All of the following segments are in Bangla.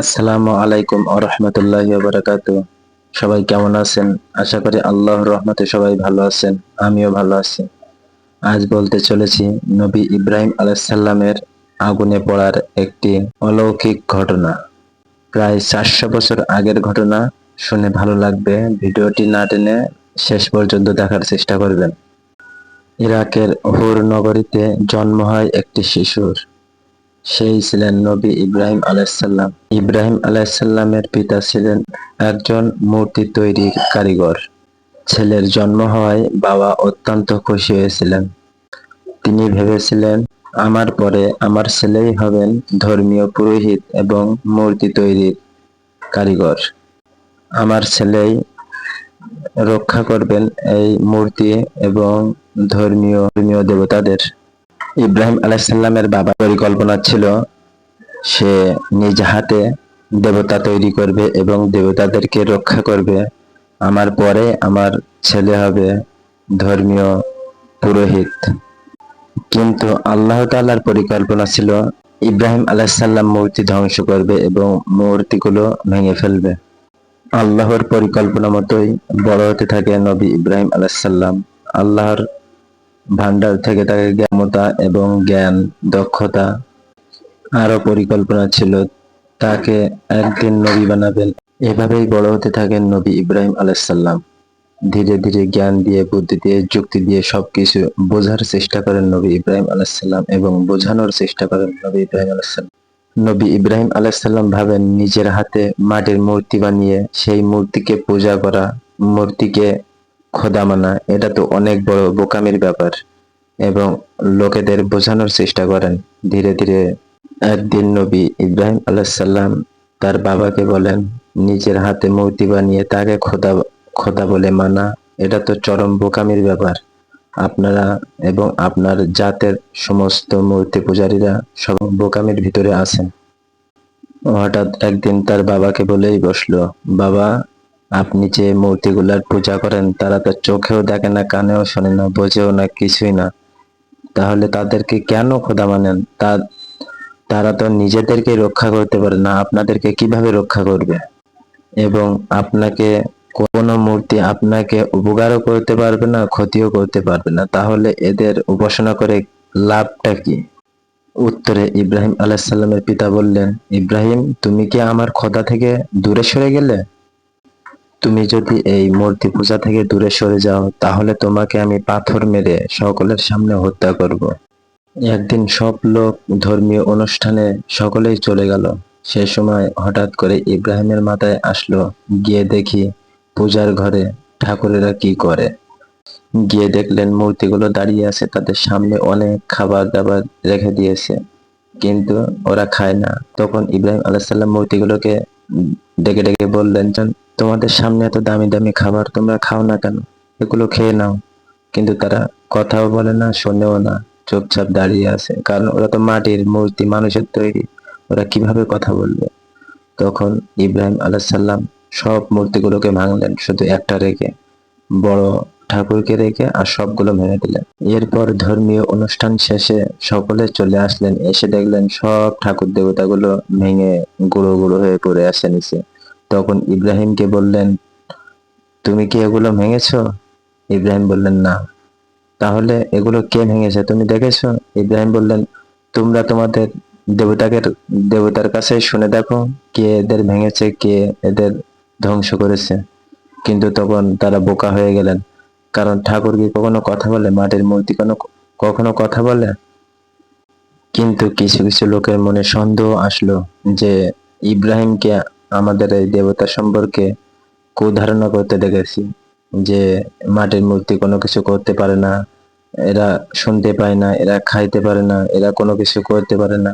আসসালামু আলাইকুম আরহামতুল্লাহি বারাকাত। সবাই কেমন আছেন? আশা করি আল্লাহর রহমতে সবাই ভালো আছেন, আমিও ভালো আছি। আজ বলতে চলেছি নবী ইব্রাহিম আলাইসাল্লামের আগুনে পড়ার একটি অলৌকিক ঘটনা। প্রায় চারশো বছর আগের ঘটনা, শুনে ভালো লাগবে। ভিডিওটি না টেনে শেষ পর্যন্ত দেখার চেষ্টা করবেন। ইরাকের হুর নগরীতে জন্ম হয় একটি শিশুর। সেই ছিলেন নবী ইব্রাহিম আলাইসাল্লাম ইব্রাহিম আলাইসাল্লামের পিতা ছিলেন একজন মূর্তি তৈরির কারিগর। ছেলের জন্ম হওয়ায় বাবা অত্যন্ত খুশি হয়েছিলেন। তিনি ভেবেছিলেন, আমার পরে আমার ছেলেই হবেন ধর্মীয় পুরোহিত এবং মূর্তি তৈরির কারিগর। আমার ছেলেই রক্ষা করবেন এই মূর্তি এবং ধর্মীয় ধর্মীয় দেবতাদের। ইব্রাহিম আলাইসাল্লামের বাবা পরিকল্পনা ছিল, সে নিজ হাতে দেবতা তৈরি করবে এবং দেবতাদেরকে রক্ষা করবে। আমার পরে আমার ছেলে হবে ধর্মীয় পুরোহিত। কিন্তু আল্লাহ তাআলার পরিকল্পনা ছিল, ইব্রাহিম আলাইসাল্লাম মূর্তি ধ্বংস করবে এবং মূর্তিগুলো ভেঙে ফেলবে। আল্লাহর পরিকল্পনা মতোই বড় হতে থাকে নবী ইব্রাহিম আলাইসাল্লাম আল্লাহর ভান্ডার থেকে তাকে জ্ঞানতা এবং জ্ঞান দক্ষতা আরও পরিকল্পনা ছিল। তাকে একদিন নবী বানাবেন। এভাবেই বড় হতে থাকেন নবী ইব্রাহিম আলাইসাল্লাম ধীরে ধীরে জ্ঞান দিয়ে, বুদ্ধি দিয়ে, যুক্তি দিয়ে সবকিছু বোঝার চেষ্টা করেন নবী ইব্রাহিম আলাইসাল্লাম এবং বোঝানোর চেষ্টা করেন নবী ইব্রাহিম আলাইসাল্লাম নবী ইব্রাহিম আলাইসাল্লাম ভাবেন, নিজের হাতে মাটির মূর্তি বানিয়ে সেই মূর্তিকে পূজা করা, মূর্তিকে খোদা মানা এটা তো অনেক বড় বোকামির ব্যাপার। এবং লোকেদের বোঝানোর চেষ্টা করেন। ধীরে ধীরে একদিন নবী ইব্রাহিম আলাইসাল্লাম তার বাবাকে বলেন, নিজের হাতে মূর্তি বানিয়ে তাকে খোদা খোদা বলে মানা। এটা তো চরম বোকামির ব্যাপার। আপনারা এবং আপনার জাতের সমস্ত মূর্তি পূজারীরা সব বোকামির ভিতরে আছেন। হঠাৎ একদিন তার বাবাকে বলেই বসল, বাবা আপনি যে মূর্তিগুলার পূজা করেন, তারা তো চোখেও দেখে না, কানেও শোনে না, বোঝেও না, কিছুই না। তাহলে তাদেরকে কেন খোদা মানেন? তা তারা তো নিজেদেরকে রক্ষা করতে পারে না, আপনাদেরকে কীভাবে রক্ষা করবে? এবং আপনাকে কোনো মূর্তি আপনাকে উপকারও করতে পারবে না, ক্ষতিও করতে পারবে না। তাহলে এদের উপাসনা করে লাভটা কি? উত্তরে ইব্রাহিম আলাইসাল্লামের পিতা বললেন, ইব্রাহিম, তুমি কি আমার খোদা থেকে দূরে সরে গেলে? তুমি যদি এই মূর্তি পূজা থেকে দূরে সরে যাও, তাহলে তোমাকে আমি পাথর মেরে সকলের সামনে হত্যা করব। একদিন সব লোক ধর্মীয় অনুষ্ঠানে সকলেই চলে গেল। সে সময় হঠাৎ করে ইব্রাহিমের মাথায় আসলো, গিয়ে দেখি পূজার ঘরে ঠাকুরেরা কি করে। গিয়ে দেখলেন মূর্তিগুলো দাঁড়িয়ে আছে, তাদের সামনে অনেক খাবার দাবার রেখে দিয়েছে। কিন্তু ওরা খায় না। তখন ইব্রাহিম আলাইসাল্লাম মূর্তিগুলোকে ডেকে ডেকে বললেন তোমাদের সামনে এত দামি দামি খাবার তোমরা খাও না কেন? এগুলো খেয়ে নাও। কিন্তু তারা কথাও বলে না, শোনেও না, চুপচাপ দাঁড়িয়ে আছে। কারণ ওরা তো মাটির মূর্তি, মানুষের তৈরি। ওরা কীভাবে কথা বলবে? তখন ইব্রাহিম আলাহাল্লাম সব মূর্তিগুলোকে ভাঙলেন, শুধু একটা রেখে। বড় ঠাকুরকে রেখে আর সবগুলো ভেঙে দিলেন। এরপর ধর্মীয় অনুষ্ঠান শেষে সকলে চলে আসলেন, এসে দেখলেন সব ঠাকুর দেবতাগুলো ভেঙে গুঁড়ো গুঁড়ো হয়ে পড়ে আসে নিচে। তখন ইব্রাহিমকে বললেন, তুমি কি এগুলো ভেঙেছ? ইব্রাহিম বললেন, না। তাহলে এগুলো কে ভেঙেছে তুমি দেখেছ? ইব্রাহিম বললেন, তোমরা তোমাদের দেবতাকে, দেবতার কাছে শুনে দেখো কে এদের ভেঙেছে, কে এদের ধ্বংস করেছে। কিন্তু তখন তারা বোকা হয়ে গেলেন। কারণ ঠাকুর কি কখনো কথা বলে? মাটির মূর্তি কোনো কখনো কথা বলে? কিন্তু কিছু কিছু লোকের মনে সন্দেহ আসলো যে ইব্রাহিমকে আমাদের এই দেবতা সম্পর্কে কুধারণা করতে দেখেছি, যে মাটির মূর্তি কোনো কিছু করতে পারে না, এরা শুনতে পায় না, এরা খাইতে পারে না, এরা কোনো কিছু করতে পারে না।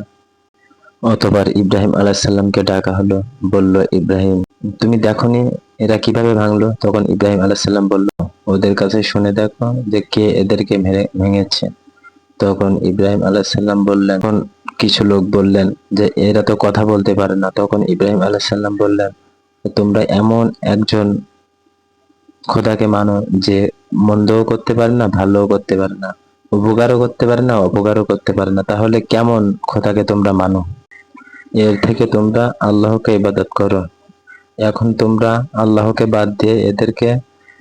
অতবার ইব্রাহিম আলাহিসাল্লামকে ডাকা হলো, বলল, ইব্রাহিম তুমি দেখনি এরা কীভাবে ভাঙলো? তখন ইব্রাহিম আলাহিসাল্লাম বলল, ওদের কাছে শুনে দেখো যে কে এদেরকে ভেঙেছে। তখন ইব্রাহিম আলাহিসাল্লাম বললেন, তখন কিছু লোক বললেন যে, এরা তো কথা বলতে পারে না। তখন ইব্রাহিম আলাহিসাল্লাম বললেন, তোমরা এমন একজন খোদাকে মানো যে মন্দও করতে পারে না, ভালোও করতে পারে না, উপকারও করতে পারে না, অপকারও করতে পারে না। তাহলে কেমন খোদাকে তোমরা মানো? এর থেকে তোমরা আল্লাহকে ইবাদত করো। এখন তোমরা আল্লাহকে বাদ দিয়ে এদেরকে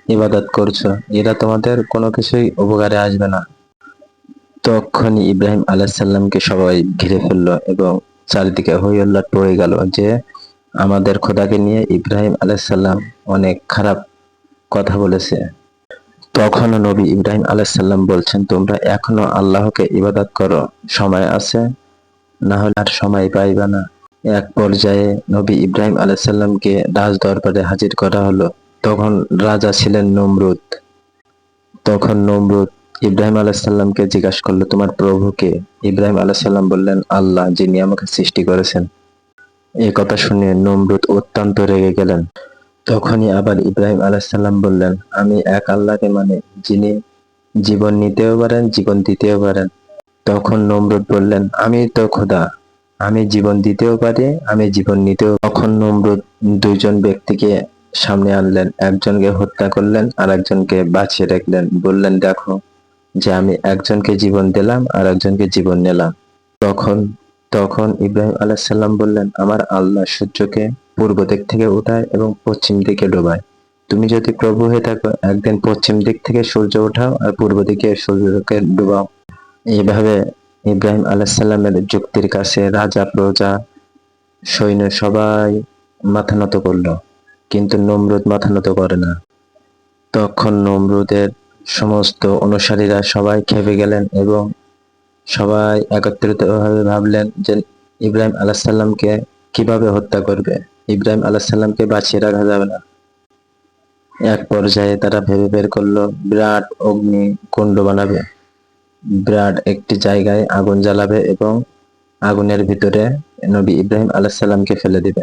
ইবাদত করছ। এরা তোমাদের কোনো কিছুই উপকারে আসবে না। তখনই ইব্রাহিম আলাইসাল্লামকে সবাই ঘিরে ফেলল এবং চারিদিকে হইহল্লাট পড়ে গেল যে আমাদের খোদাকে নিয়ে ইব্রাহিম আলাইসাল্লাম অনেক খারাপ কথা বলেছে। তখনও নবী ইব্রাহিম আলাইসাল্লাম বলছেন, তোমরা এখনও আল্লাহকে ইবাদত করো। সময় আছে, না হলে আর সময় পাইবা না। এক পর্যায়ে নবী ইব্রাহিম আলাইসাল্লামকে রাজ দরবারে হাজির করা হলো। তখন রাজা ছিলেন নমরুদ। তখন নমরুদ ইব্রাহিম আলাইসাল্লামকে জিজ্ঞাসা করল, তোমার প্রভুকে? ইব্রাহিম আলাইসাল্লাম বললেন, আল্লাহ, যিনি আমাকে সৃষ্টি করেছেন। এই কথা শুনে নমরুদ অত্যন্ত রেগে গেলেন। তখনই আবার ইব্রাহিম আলাইসাল্লাম বললেন, আমি এক আল্লাহকে মানে যিনি জীবন নিতেও পারেন, জীবন দিতেও পারেন। তখন নমরুদ বললেন, আমি তো খোদা আমি জীবন দিতেও পারি, আমি জীবন নিতেও তখন নমরুদ দুইজন ব্যক্তিকে সামনে আনলেন, একজনকে হত্যা করলেন আর একজনকে বাঁচিয়ে রাখলেন, বললেন, দেখো, যে আমি একজনকে জীবন দিলাম আর একজনকে জীবন নিলাম। তখন তখন ইব্রাহিম আলাইসাল্লাম বললেন, আমার আল্লাহ সূর্যকে পূর্ব দিক থেকে উঠায় এবং পশ্চিম দিকে ডোবায়। তুমি যদি প্রভু হয়ে থাকো, একদিন পশ্চিম দিক থেকে সূর্য ওঠাও আর পূর্ব দিকে সূর্যকে ডুবাও। এইভাবে ইব্রাহিম আলাইসাল্লামের যুক্তির কাছে রাজা, প্রজা, সৈন্য সবাই মাথা নত করল, কিন্তু নমরুদ মাথা নত করে না। তখন নমরুদের সমস্ত অনুসারীরা সবাই খেপে গেলেন এবং সবাই একত্রিতভাবে ভাবলেন যে ইব্রাহিম আলাহিসাল্লামকে কীভাবে হত্যা করবে? ইব্রাহিম আলাহিসাল্লামকে বাঁচিয়ে রাখা যাবে না। এক পর্যায়ে তারা ভেবে বের করল, বিরাট অগ্নি কুণ্ড বানাবে। বিরাট একটি জায়গায় আগুন জ্বালাবে এবং আগুনের ভিতরে নবী ইব্রাহিম আলাহিসাল্লামকে ফেলে দিবে।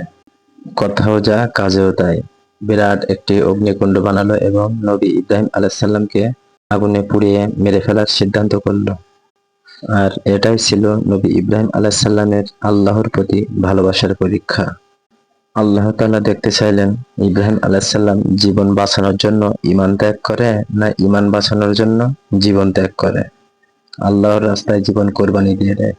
কথাও যা, কাজেও তাই। বিরাট একটি অগ্নিকুণ্ড বানালো এবং নবী ইব্রাহিম আলাহিসাল্লামকে আগুনে পুড়িয়ে মেরে ফেলার সিদ্ধান্ত করল। আর এটাই ছিল নবী ইব্রাহিম আলাহিসাল্লামের আল্লাহর প্রতি ভালোবাসার পরীক্ষা। আল্লাহ তাআলা দেখতে চাইলেন, ইব্রাহিম আলাহিসাল্লাম জীবন বাঁচানোর জন্য ইমান ত্যাগ করে না ইমান বাঁচানোর জন্য জীবন ত্যাগ করে? আল্লাহর রাস্তায় জীবন কোরবানি দিয়ে দেয়।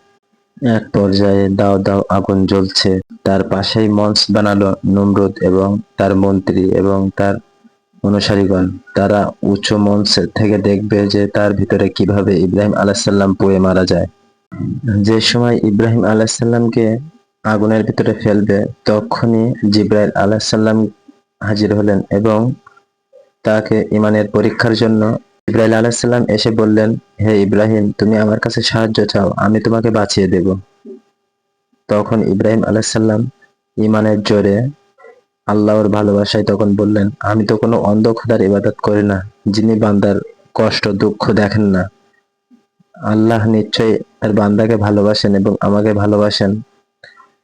এক পর্যায়ে দাও দাও আগুন জ্বলছে। তার পাশেই মঞ্চ বানালো নমরুদ এবং তার মন্ত্রী এবং তার অনুসারীগণ। তারা উঁচু মঞ্চ থেকে দেখবে যে তার ভিতরে কীভাবে ইব্রাহিম আলাহিসাল্লাম পুড়ে মারা যায়। যে সময় ইব্রাহিম আলাহিসাল্লামকে আগুনের ভিতরে ফেলবে, তখনই জিব্রাইল আলাহিসাল্লাম হাজির হলেন এবং তাকে ইমানের পরীক্ষার জন্য ইব্রাহিম আলাহিসাল্লাম এসে বললেন, হে ইব্রাহিম, তুমি আমার কাছে সাহায্য চাও, আমি তোমাকে বাঁচিয়ে দেব। তখন ইব্রাহিম আলাহিসাল্লাম ইমানের জোরে আল্লাহর ভালোবাসায় তখন বললেন, আমি তো কোনো অন্ধ খোদার ইবাদত করি না, যিনি বান্দার কষ্ট, দুঃখ দেখেন না। আল্লাহ নিশ্চয়ই তার বান্দাকে ভালোবাসেন এবং আমাকে ভালোবাসেন।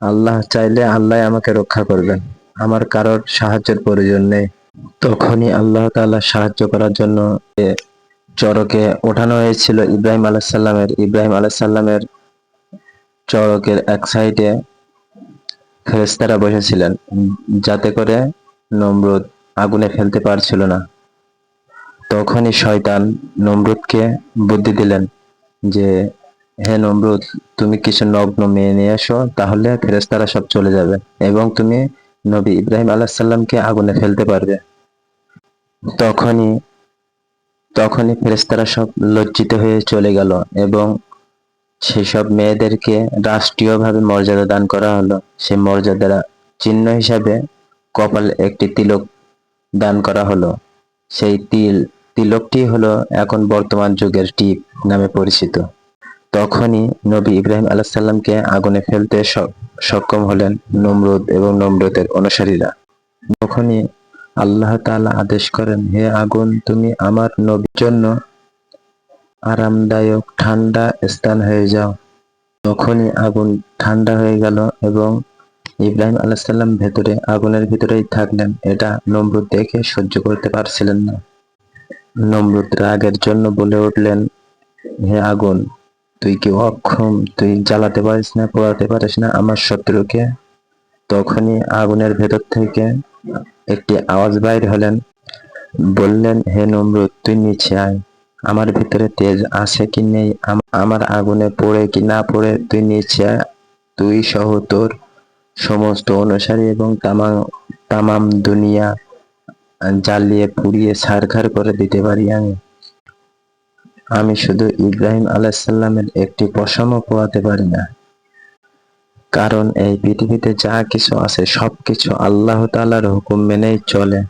আল্লাহ চাইলে আল্লাহ আমাকে রক্ষা করবেন। আমার কারোর সাহায্যের প্রয়োজন নেই। তখনই আল্লাহ তাআলা সাহায্য করার জন্য চরকে ওঠানো হয়েছিল ইব্রাহিম আলাহিসাল্লামের ইব্রাহিম আলাহিসাল্লামের চরকের এক সাইডে ফেরেস্তারা বসেছিলেন, যাতে করে নমরুদ আগুনে ফেলতে পারছিল না। তখনই শয়তান নমরুদকে বুদ্ধি দিলেন যে, হে নমরুদ, তুমি কিছু নগ্ন মেয়ে নিয়ে এসো, তাহলে ফেরেস্তারা সব চলে যাবে এবং তুমি নবী ইব্রাহিম আলাহিসাল্লামকে আগুনে ফেলতে পারবে। তখনই তখনই ফেরেস্তারা সব লজ্জিত হয়ে চলে গেল এবং সেসব মেয়েদেরকে রাষ্ট্রীয়ভাবে মর্যাদা দান করা হলো। সে মর্যাদার চিহ্ন হিসাবে কপালে একটি তিলক দান করা হলো। সেই তিল, তিলকটি হলো এখন বর্তমান যুগের টিপ নামে পরিচিত। তখনই নবী ইব্রাহিম আলাহিসাল্লামকে আগুনে ফেলতে সক্ষম হলেন নমরুদ এবং নমরুদের অনুসারীরা। তখনই আল্লাহ তাআলা আদেশ করেন, হে আগুন, তুমি আমার নবীর জন্য আরামদায়ক ঠান্ডা স্থান হয়ে যাও। তখনই আগুন ঠান্ডা হয়ে গেল এবং ইব্রাহিম আলাহিসাল্লাম ভেতরে, আগুনের ভিতরেই থাকলেন। এটা নমরুদ দেখে সহ্য করতে পারছিলেন না। নমরুদ রাগের জন্য বলে উঠলেন, হে আগুন তুই কি অক্ষম? তুই জ্বালাতে পারিস না, পোড়াতে পারিস না আমার শত্রুকে? তখনই আগুনের ভেতর থেকে একটি আওয়াজ বাইর হলেন। বললেন, হে নমরুদ, তুই নিচে আয়। আমার ভিতরে তেজ আছে কি নেই? আমার আগুনে পড়ে কি না পড়ে তুই নিচে আয়। তুই সহ তোর সমস্ত অনুসারী এবং তামাম তামাম দুনিয়া জ্বালিয়ে পুড়িয়ে ছারখার করে দিতে পারি আমি। আমি শুধু ইব্রাহিম আলাইসাল্লামের একটি পশমও পোয়াতে পারি না। কারণ এই পৃথিবীতে যা কিছু আছে, সবকিছু আল্লাহ তাআলার হুকুম মেনেই চলে।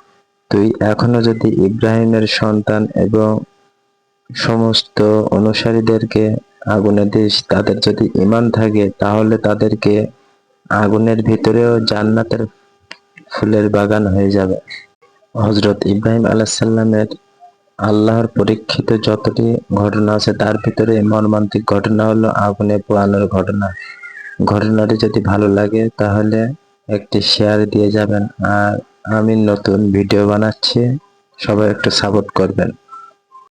তুই এখনও যদি ইব্রাহিমের সন্তান এবং সমস্ত অনুসারীদেরকে আগুনে দিস, তাদের যদি ইমান থাকে, তাহলে তাদেরকে আগুনের ভিতরেও জান্নাতের ফুলের বাগান হয়ে যাবে। হজরত ইব্রাহিম আলাইসাল্লামের আল্লাহর পরীক্ষিত যতটি ঘটনা আছে, তার ভিতরে মর্মান্তিক ঘটনা হলো আগুনে পোড়ানোর ঘটনা। ঘটনাটি যদি ভালো লাগে, তাহলে একটি শেয়ার দিয়ে যাবেন। আর আমি নতুন ভিডিও বানাচ্ছি, সবাই একটু সাপোর্ট করবেন।